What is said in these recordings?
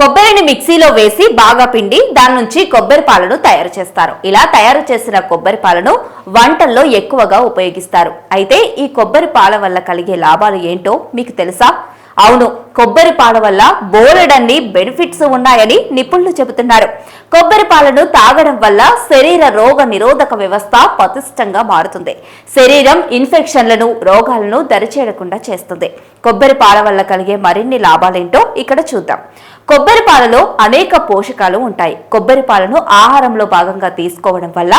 కొబ్బరిని మిక్సీలో వేసి బాగా పిండి దాని నుంచి కొబ్బరి పాలను తయారు చేస్తారు. ఇలా తయారు చేసిన కొబ్బరి పాలను వంటల్లో ఎక్కువగా ఉపయోగిస్తారు. అయితే ఈ కొబ్బరి పాల వల్ల కలిగే లాభాలు ఏంటో మీకు తెలుసా? అవును కొబ్బరి పాల వల్ల బోలెడన్ని బెనిఫిట్స్ ఉన్నాయని నిపుణులు చెబుతున్నారు. కొబ్బరి పాలను తాగడం వల్ల శరీర రోగ నిరోధక వ్యవస్థ పటిష్టంగా మారుతుంది. శరీరం ఇన్ఫెక్షన్లను రోగాలను దరిచేయకుండా చేస్తుంది. కొబ్బరి పాల వల్ల కలిగే మరిన్ని లాభాలేంటో ఇక్కడ చూద్దాం. కొబ్బరి పాలలో అనేక పోషకాలు ఉంటాయి. కొబ్బరి పాలను ఆహారంలో భాగంగా తీసుకోవడం వల్ల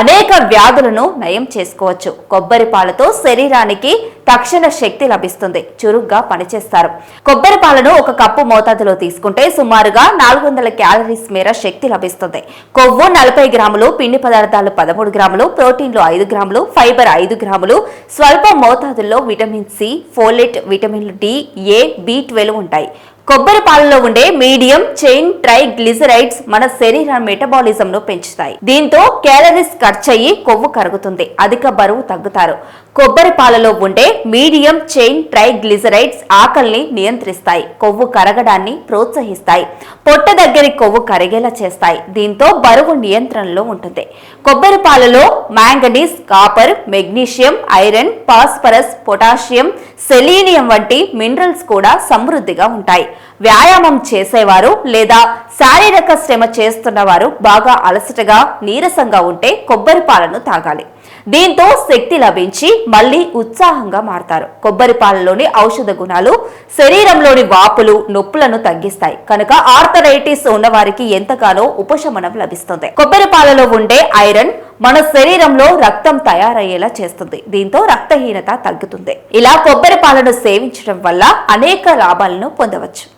అనేక వ్యాధులను నయం చేసుకోవచ్చు. కొబ్బరి పాలతో శరీరానికి తక్షణ శక్తి లభిస్తుంది. చురుగ్గా పనిచేస్తారు కొబ్బరి పాలను ఒక కప్పు మోతాదులో తీసుకుంటే సుమారుగా నాలుగు వందల క్యాలరీస్ మేర శక్తి లభిస్తుంది. కొవ్వు నలభై గ్రాములు పిండి పదార్థాలు పదమూడు గ్రాములు ప్రోటీన్లు ఐదు గ్రాములు ఫైబర్ ఐదు గ్రాములు స్వల్ప మోతాదుల్లో విటమిన్ సి ఫోలెట్ విటమిన్లు డి ఏ బి ట్వెల్వ్ ఉంటాయి. కొబ్బరి పాలలో ఉండే మీడియం చైన్ ట్రై గ్లిజరైడ్స్ మన శరీర మెటబాలిజం ను పెంచుతాయి. దీంతో క్యాలరీస్ ఖర్చయి కొవ్వు కరుగుతుంది. అధిక బరువు తగ్గుతారు. కొబ్బరి పాలలో ఉండే మీడియం చైన్ ట్రై గ్లిజరైడ్స్ ఆకలిని నియంత్రిస్తాయి. కొవ్వు కరగడాన్ని ప్రోత్సహిస్తాయి. పొట్ట దగ్గరి కొవ్వు కరిగేలా చేస్తాయి. దీంతో బరువు నియంత్రణలో ఉంటుంది. కొబ్బరి పాలలో manganese copper magnesium iron phosphorus potassium selenium వంటి మినరల్స్ కూడా సమృద్ధిగా ఉంటాయి. వ్యాయామం చేసేవారు లేదా శారీరక శ్రమ చేస్తున్నవారు బాగా అలసటగా నీరసంగా ఉంటే కొబ్బరి పాలను తాగాలి. దీంతో శక్తి లభించి మళ్ళీ ఉత్సాహంగా మారతారు. కొబ్బరి పాలలోని ఔషధ గుణాలు శరీరంలోని వాపులు నొప్పులను తగ్గిస్తాయి. కనుక ఆర్థరైటిస్ ఉన్నవారికి ఎంతగానో ఉపశమనం లభిస్తుంది. కొబ్బరి పాలలో ఉండే ఐరన్ మన శరీరంలో రక్తం తయారయ్యేలా చేస్తుంది. దీంతో రక్తహీనత తగ్గుతుంది. ఇలా కొబ్బరి పాలను సేవించడం వల్ల అనేక లాభాలను పొందవచ్చు.